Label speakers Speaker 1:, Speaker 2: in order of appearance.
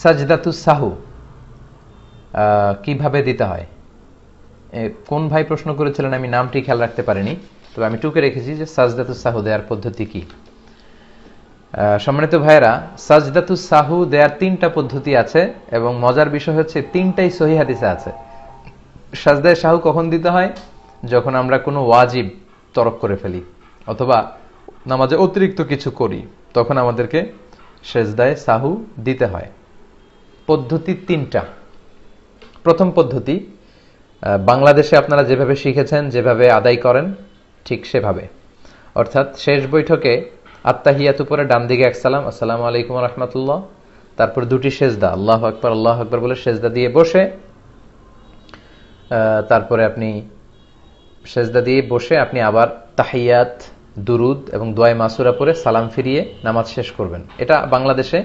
Speaker 1: সাজদাতু সাহু কীভাবে দিতে হয়? কোন ভাই প্রশ্ন করেছিলেন আমি নামটি খেয়াল রাখতে পারিনি, তবে আমি টুকে রেখেছি যে সাজদাতু সাহু দেওয়ার পদ্ধতি কি। সম্মানিত ভাইয়েরা, সাজদাতু সাহু দেওয়ার তিনটা পদ্ধতি আছে এবং মজার বিষয় হচ্ছে তিনটাই সহি হাদিসে আছে। সাজদায় সাহু কখন দিতে হয়? যখন আমরা কোনো ওয়াজিব তরক করে ফেলি, অথবা নামাজে অতিরিক্ত কিছু করি, তখন আমাদেরকে সেজদায় সাহু দিতে হয়। পদ্ধতি তিনটা। প্রথম পদ্ধতি বাংলাদেশে আপনারা যেভাবে শিখেছেন, যেভাবে আদায় করেন, ঠিক সেভাবে। অর্থাৎ শেষ বৈঠকে আত্মাহিয়াত উপরে ডান দিকে এক সালাম, আসসালামু আলাইকুম রহমতুল্লাহ। তারপর দুটি সেজদা, আল্লাহ আকবর আল্লাহ আকবর বলে সেজদা দিয়ে বসে তারপরে আপনি সেজদা দিয়ে বসে আপনি আবার তাহিয়াত, দুরুদ এবং দোয়াই মাসুরা পরে সালাম ফিরিয়ে নামাজ শেষ করবেন। এটা বাংলাদেশে